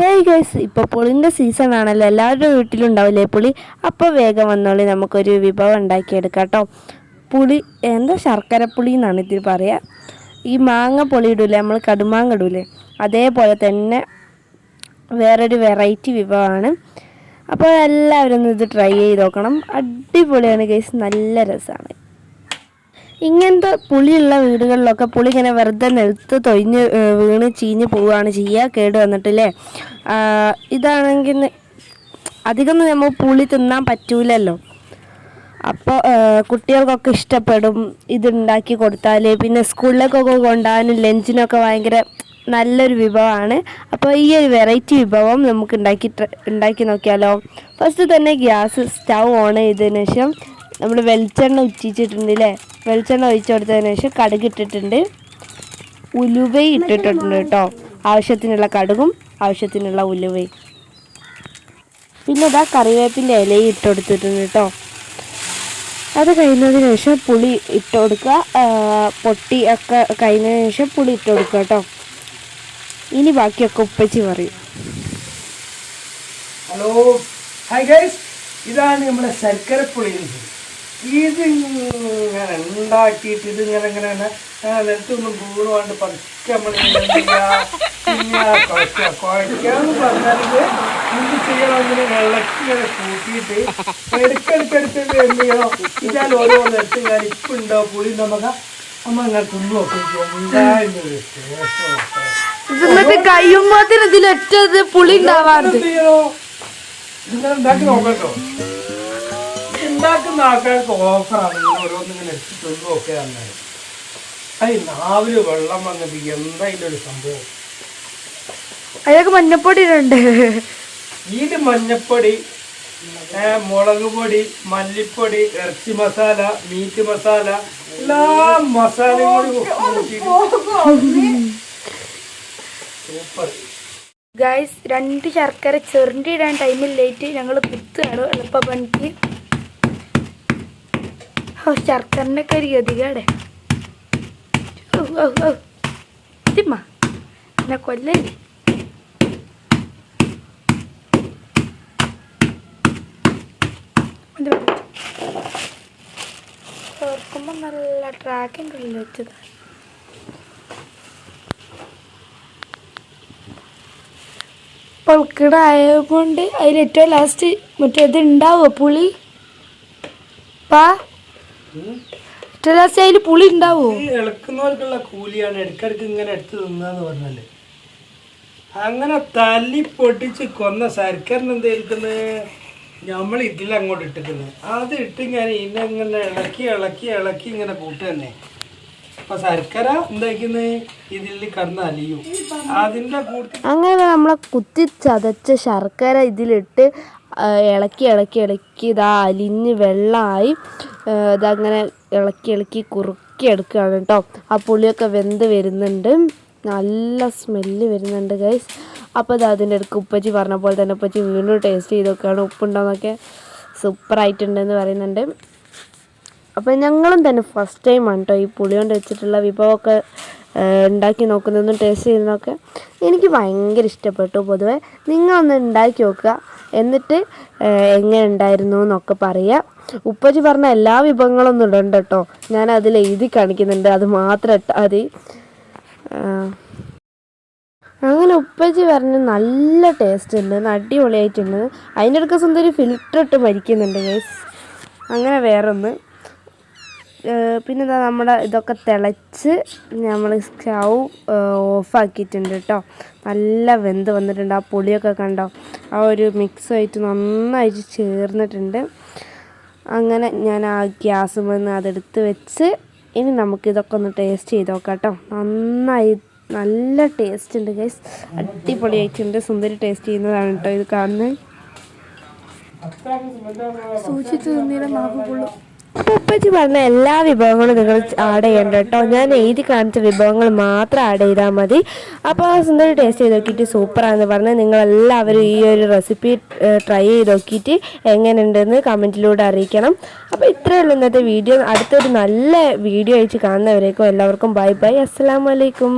Hey guys ഇപ്പോൾ പുളിന്റെ season ആണല്ലോ. എല്ലാവരുടെ വീട്ടിലും ഉണ്ടാവില്ലേ പുളി? അപ്പോൾ വേഗം വന്നോളി നമുക്കൊരു വിഭവം ഉണ്ടാക്കിയെടുക്കാം കേട്ടോ പുളി എന്താ ശർക്കര പുളി എന്നാണ് ഇതിൽ പറയുക ഈ മാങ്ങ പുളി ഇടൂലേ നമ്മൾ കടുമാങ്ങ ഇടൂലേ? അതേപോലെ തന്നെ വേറൊരു വെറൈറ്റി വിഭവമാണ്. അപ്പോൾ എല്ലാവരും ഇത് ട്രൈ ചെയ്ത് നോക്കണം. അടിപൊളിയാണ് ഗൈസ് നല്ല രസമാണ് ഇങ്ങനത്തെ പുളിയുള്ള വീടുകളിലൊക്കെ പുളി ഇങ്ങനെ വെറുതെ നിലത്ത് തൊഴിഞ്ഞ് വീണ് ചീഞ്ഞ് പോവുകയാണ് ചെയ്യുക കേട് വന്നിട്ടില്ലേ? ഇതാണെങ്കിൽ അധികം നമ്മൾ പുളി തിന്നാൻ പറ്റൂലല്ലോ. അപ്പോൾ കുട്ടികൾക്കൊക്കെ ഇഷ്ടപ്പെടും ഇതുണ്ടാക്കി കൊടുത്താൽ പിന്നെ സ്കൂളിലേക്കൊക്കെ കൊണ്ടുപോകാനും ലഞ്ചിനൊക്കെ ഭയങ്കര നല്ലൊരു വിഭവമാണ്. അപ്പോൾ ഈ ഒരു വെറൈറ്റി വിഭവം നമുക്ക് ഉണ്ടാക്കി ഉണ്ടാക്കി നോക്കിയാലോ? ഫസ്റ്റ് തന്നെ ഗ്യാസ് സ്റ്റൗ ഓൺ ചെയ്തതിന് ശേഷം നമ്മൾ വെളിച്ചെണ്ണ ഉറ്റിച്ചിട്ടുണ്ട് അല്ലേ വെളിച്ചെണ്ണ ഒഴിച്ചു കൊടുത്തതിന് ശേഷം കടുക് ഇട്ടിട്ടുണ്ട്. ഉലുവയും ഇട്ടിട്ടുണ്ട് കേട്ടോ. ആവശ്യത്തിനുള്ള കടുകും ആവശ്യത്തിനുള്ള ഉലുവയും. പിന്നെ ഇതാ കറിവേപ്പിന്റെ ഇലയും ഇട്ട് കൊടുത്തിട്ടുണ്ട് കേട്ടോ. അത് കഴിഞ്ഞതിന് ശേഷം പുളി ഇട്ട് കൊടുക്കുക പൊട്ടി ഒക്കെ കഴിഞ്ഞതിന് ശേഷം പുളി ഇട്ട് കൊടുക്കുക കേട്ടോ. ഇനി ബാക്കിയൊക്കെ ഉപ്പച്ചി പറയും. ഹലോ. ഹായ് ഗൈസ് ഇതാണ് നമ്മുടെ ശർക്കര പുളിയിൻസ് ഇത് ഇങ്ങനെ ഉണ്ടാക്കിയിട്ട് ഇത് ഇങ്ങനെ ഇങ്ങനെ നിലത്തൊന്നും വീണുകൊണ്ട് പതുക്കെ നമ്മൾ കുഴക്കുക കുഴക്കാന്ന് പറഞ്ഞാൽ ഇത് എന്ത് ചെയ്യണം ഇങ്ങനെ കൂട്ടിയിട്ട് എടുക്കെടുക്കെടുത്ത് എന്ത് ചെയ്യണം? ഇതാൽ ഓരോ നിലത്ത് ഞാൻ ഇപ്പം ഉണ്ടോ? പുളി നമുക്ക് അമ്മ ഇങ്ങനെ തിന്നു നോക്കി ഇതിലൊറ്റ പുളി ഉണ്ടാവാറുണ്ട്. നിങ്ങൾ ഉണ്ടാക്കി നോക്കട്ടോ. ഉണ്ടാക്കുന്ന ആൾക്കാർക്ക് ഓഫറാണ്. നിങ്ങൾ ഓരോന്നിങ്ങനെ എടുത്ത് ഒക്കെ എന്നാൽ അത് നാവിൽ വെള്ളം വന്നിട്ട് എന്താ ഇതിന്റെ ഒരു സംഭവം? അയാൾക്ക് മഞ്ഞപ്പൊടി ഇത് മഞ്ഞപ്പൊടി മുളക് പൊടി മല്ലിപ്പൊടി ഇറച്ചി മസാല മീറ്റ് മസാല എല്ലാ മസാലയും സൂപ്പർ. ഗൈസ് രണ്ട് ശർക്കര ചെറുണ്ടിടാൻ ടൈമിൽ ലേറ്റ് ഞങ്ങൾ കുത്തുകയാണ്. എളുപ്പ പണിക്ക് ശർക്കരന്റെ കരി ഇതിമ്മ. എന്നെ കൊല്ലേ ഓർക്കുമ്പോൾ നല്ല ട്രാക്കിന്റെ ഉള്ളിൽ വെച്ചത്. പൊൾക്കിടായതുകൊണ്ട് അതിൽ ഏറ്റവും ലാസ്റ്റ് മറ്റേത് ഉണ്ടാവുമോ പുളി? പാ. അതിൽ പുളി ഉണ്ടാവോ ഇളക്കുന്നവർക്കുള്ള കൂലിയാണ്. ഇടക്കിടക്ക് ഇങ്ങനെ എടുത്ത് തിന്നാന്ന് പറഞ്ഞാൽ. അങ്ങനെ തല്ലി പൊട്ടിച്ച് കൊന്ന സർക്കാരിന് എന്ത് ഇരിക്കുന്നത് നമ്മൾ ഇതിലങ്ങോട്ട് ഇട്ടിക്കുന്നത് അത് ഇട്ട് ഞാൻ ഇങ്ങനെ ഇളക്കി ഇളക്കി ഇളക്കി ഇങ്ങനെ കൂട്ട് തന്നെ ശർക്കര അതിന്റെ അങ്ങനെ നമ്മളെ കുത്തി ചതച്ച ശർക്കര ഇതിലിട്ട് ഇളക്കി ഇളക്കി ഇളക്കി ഇതാ അലിഞ്ഞ് വെള്ളമായി ഇതങ്ങനെ ഇളക്കി ഇളക്കി കുറുക്കി എടുക്കുകയാണ് കേട്ടോ ആ പുളിയൊക്കെ വെന്ത് വരുന്നുണ്ട്. നല്ല സ്മെല്ല് വരുന്നുണ്ട് ഗൈസ് അപ്പോൾ ഇത് അതിന്റെ അടുക്ക് ഉപ്പച്ചി പറഞ്ഞ പോലെ തന്നെ ഉപ്പച്ചി വീണ്ടും ടേസ്റ്റ് ചെയ്തൊക്കെയാണ് ഉപ്പുണ്ടോയെന്നൊക്കെ സൂപ്പറായിട്ടുണ്ടെന്ന് പറയുന്നുണ്ട്. അപ്പോൾ ഞങ്ങളും തന്നെ ഫസ്റ്റ് ടൈമാണ് കേട്ടോ ഈ പുളി കൊണ്ട് വെച്ചിട്ടുള്ള വിഭവമൊക്കെ ഉണ്ടാക്കി നോക്കുന്നതും ടേസ്റ്റ് ചെയ്യുന്നതൊക്കെ എനിക്ക് ഭയങ്കര ഇഷ്ടപ്പെട്ടു. പൊതുവെ നിങ്ങളൊന്ന് ഉണ്ടാക്കി നോക്കുക. എന്നിട്ട് എങ്ങനെ ഉണ്ടായിരുന്നു എന്നൊക്കെ പറയുക ഉപ്പച്ചി പറഞ്ഞ എല്ലാ വിഭവങ്ങളൊന്നും ഇടണ്ട കേട്ടോ ഞാൻ അതിൽ എഴുതി കാണിക്കുന്നുണ്ട്. അത് മാത്രം ഇട്ടാൽ മതി. അങ്ങനെ ഉപ്പച്ചി പറഞ്ഞ് നല്ല ടേസ്റ്റ് ഉണ്ട്. അടിപൊളിയായിട്ടുണ്ട്. അതിന്റെ അടുക്ക സുന്ദരി ഫിൽറ്റർ ഇട്ട് മരിക്കുന്നുണ്ട് ഗൈസ് അങ്ങനെ വേറൊന്ന്. പിന്നെ നമ്മുടെ ഇതൊക്കെ തിളച്ച് നമ്മൾ സ്റ്റൗ ഓഫാക്കിയിട്ടുണ്ട് കേട്ടോ നല്ല വെന്ത് വന്നിട്ടുണ്ട്. ആ പുളിയൊക്കെ കണ്ടോ? ആ ഒരു മിക്സ് ആയിട്ട് നന്നായിട്ട് ചേർന്നിട്ടുണ്ട്. അങ്ങനെ ഞാൻ ആ ഗ്യാസ് വന്ന് അതെടുത്ത് വെച്ച് ഇനി നമുക്ക് ഇതൊക്കെ ഒന്ന് ടേസ്റ്റ് ചെയ്ത് നോക്കാം കേട്ടോ നന്നായി നല്ല ടേസ്റ്റ് ഉണ്ട് ഗൈസ് അടിപൊളിയായിട്ടുണ്ട്. സുന്ദരി ടേസ്റ്റ് ചെയ്യുന്നതാണ് കേട്ടോ ഇത് കാണുന്നത് സൂക്ഷിച്ചു തിന്നീരെ നാവ് കൊള്ളും അപ്പൊ ഉപ്പച്ചി പറഞ്ഞ എല്ലാ വിഭവങ്ങളും നിങ്ങൾ ആഡ് ചെയ്യണ്ട കേട്ടോ. ഞാൻ എഴുതി കാണിച്ച വിഭവങ്ങൾ മാത്രം ആഡ് ചെയ്താൽ മതി. അപ്പോൾ സുന്ദരി ടേസ്റ്റ് ചെയ്ത് നോക്കിയിട്ട് സൂപ്പറാണെന്ന് പറഞ്ഞ് നിങ്ങളെല്ലാവരും ഈ ഒരു റെസിപ്പി ട്രൈ ചെയ്ത് നോക്കിയിട്ട് എങ്ങനെയുണ്ടെന്ന് കമന്റിലൂടെ അറിയിക്കണം. അപ്പോൾ ഇത്രയേ ഉള്ളൂ ഇന്നത്തെ വീഡിയോ അടുത്തൊരു നല്ല വീഡിയോ അയച്ച് കാണുന്നവരേക്കും എല്ലാവർക്കും ബൈ ബൈ അസ്സാം വലൈക്കും